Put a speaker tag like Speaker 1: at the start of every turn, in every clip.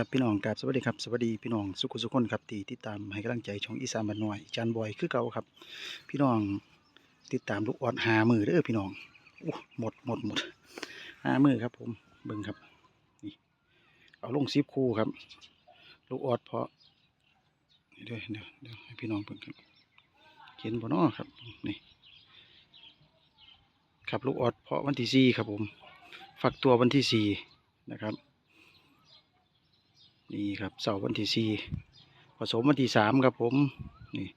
Speaker 1: ครับพี่น้องกราบสวัสดีครับสวัสดีพี่น้องสุขสุขคนครับที่ติดตามให้กำลังใจช่องอีสานบ้านน้อยจานบอยคือเก่าครับ พี่น้องติดตามลูกออดหามือเด้อพี่น้องอู้หมดหมดหมดหามือครับ ผมเบิ่งครับนี่เอาลงซิปคู่ครับ ลูกออดเพาะเดี๋ยวเดี๋ยวเดี๋ยวให้พี่น้องเบิ่งครับเห็นบ่น้อครับนี่ครับลูกออดเพาะวันที่สี่ครับผม ฝักตัววันที่สี่นะครับ นี่ครับเสาร์วันที่สี่ผสมวันที่สามครับผมนี่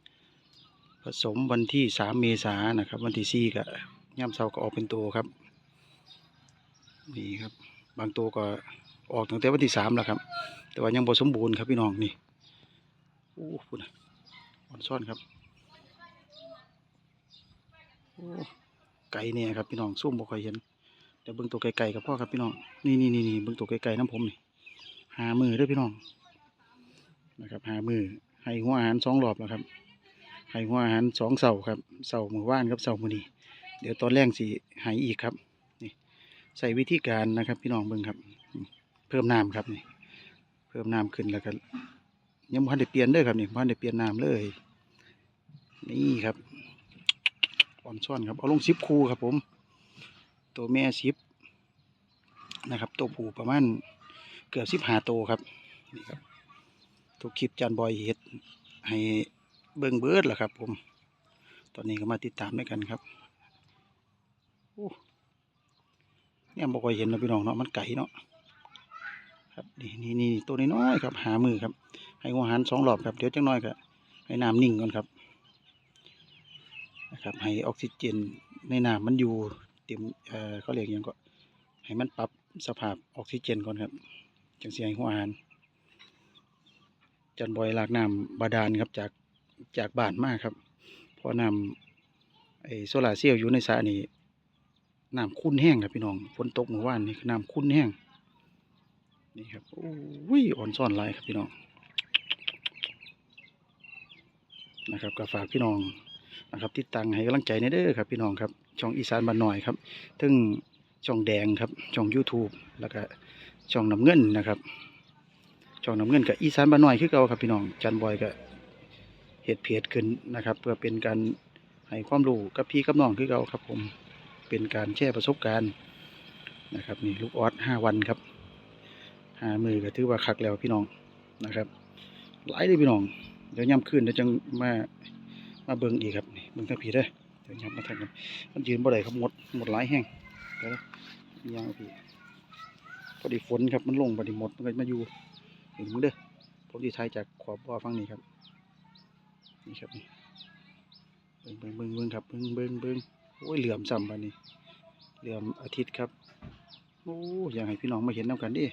Speaker 1: ผสมวันที่สามเมษายนนะครับ วันที่สี่ก็ย่ำเสาก็ออกเป็นตัวครับนี่ครับ บางตัวก็ออกตั้งแต่วันที่สามแล้วครับ แต่ว่ายังบสมบูรณ์ครับพี่น้องนี่โอ้พูดนะอ่อนซ่อนครับโอ้ไก่เนี่ยครับพี่น้องซุ่มบ่ค่อยเห็นเดี๋ยวเบิ่งตัวไก่ๆกับพ่อครับพี่น้องนี่นี่นี่เบิ่งตัวไก่ๆน้ำผมนี่ หามือด้วยพี่น้องนะครับหามือให้หัวอาหารสองรอบแล้วครับให้หัวอาหารสองเสาครับเสามือว่านครับเสามือนี้เดี๋ยวตอนแรกสิหายอีกครับนี่ใส่วิธีการนะครับ พี่น้องเบิ่งครับ เพิ่มน้ำครับนี่เพิ่มน้ำขึ้นแล้วก็ยังพันได้เปลี่ยนเด้อครับนี่พันได้เปลี่ยนน้ำเลย นี่ครับอ่อนซ่อนครับเอาลงซิปคูครับผม ตัวแม่ซิปนะครับ ตัวผูประมาณ เกือบสิบห้าโตวครับนี่ครับ ทุกคลิปจานบอยเฮ็ดให้เบิ่งเบิดแหละครับ ผม ตอนนี้ก็มาติดตามด้วยกันครับโอ้เนี่ยบอกว่าเห็นเนาะพี่น้องเนาะมันไก่เนาะครับนี่นี่นี่ตัวน้อยๆครับ หามือครับ ให้หัวหันสองรอบครับเดี๋ยวจังน้อยก็ให้น้ำนิ่งก่อนครับนะครับ ให้ออกซิเจนในน้ำมันอยู่เต็มเอ่อเขาเรียกยังก็ให้มันปรับสภาพออกซิเจนก่อนครับ จังเสียงหัวอาหารจันบอยลากน้ำบาดาลครับจากจากบ้านมากครับเพราะน้ำไอ้โซลาเซลล์อยู่ในสระนี่น้ำคุ้นแห้งครับพี่น้องฝนตกเมื่อวานนี่คือน้ำคุ้นแห้งนี่ครับโอ้ยอ่อนซ่อนลายครับพี่น้องนะครับก็ฝากพี่น้องนะครับติดตังให้กำลังใจในเด้อครับพี่น้องครับช่องอีสานบ้านหน่อยครับถึง ช่องแดงครับ ช่อง YouTube แล้วก็ช่องน้ำเงินนะครับ ช่องน้ำเงินกับอีสานบ้านน้อยคือเก่าครับพี่น้องจันบอยก็เฮ็ดเพจขึ้นนะครับ เพื่อเป็นการให้ความรู้กับพี่กับน้องคือเก่าครับ ผมเป็นการแชร์ประสบการณ์นะครับนี่ลูกออสห้าวันครับหามือก็ถือว่าคักแล้วพี่น้องนะครับ หลายเลยพี่น้องเดี๋ยวย่ำขึ้นเดี๋ยวจังมามาเบิ่งอีกครับนี่เบิ่งทางผีเด้เดี๋ยวย่ำมาทางกันมันยืนบ่ได้ครับหมดหมดหลายแห้ง เดี๋ยวนะย่างพี่พอดีฝนครับมันลงพอดีหมดมันก็มาอยู่เห็นมึงเด้อผมที่ไทยจากขอบบ่อฟังนี่ครับ นี่ครับนี่เบิ้งเบิ้งเบิ้งเบิ้งครับเบิ้งเบิ้งเบิ้งโอ้ยเหลื่อมซ้ำบัดนี้เหลื่อมอาทิตย์ครับโอ้อยากให้พี่น้องมาเห็นน้ำกันดิ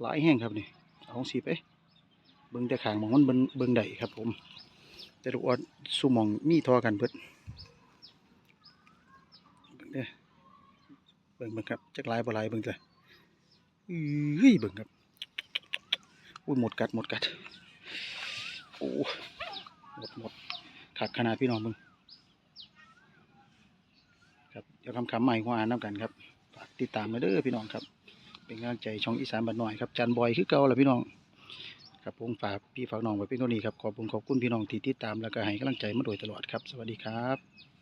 Speaker 1: หลายแห้งครับนี่เอาสิไปเบิ้งแต่ขางมองมันเบิ้งเบิ้งได้ครับผมแต่ลูกออดสู้มองมีทอกันเบิดเบิ้งเด้อเบิ้งเบิ้งครับจักลายบ่ลายเบิ้งจ้ะเฮ้ยเบิ่งครับอุ้ยหมดกัดหมดกัดโอ้หมดหมดขาดขนาดพี่น้องมึงครับเดี๋ยวคำคำใหม่หัวอ่านน้ำกันครับฝากติดตามมาเด้อพี่น้องครับ เป็นกำลังใจช่องอีสานบัดหน่อยครับจันบอยคือเก่าแหละพี่น้องครับผมฝากพี่ฝากน้องไว้เป็นตัวนี้ครับขอบคุณขอบคุณพี่น้องที่ติดตามแล้วก็ให้กำลังใจมาโดยตลอดครับ สวัสดีครับ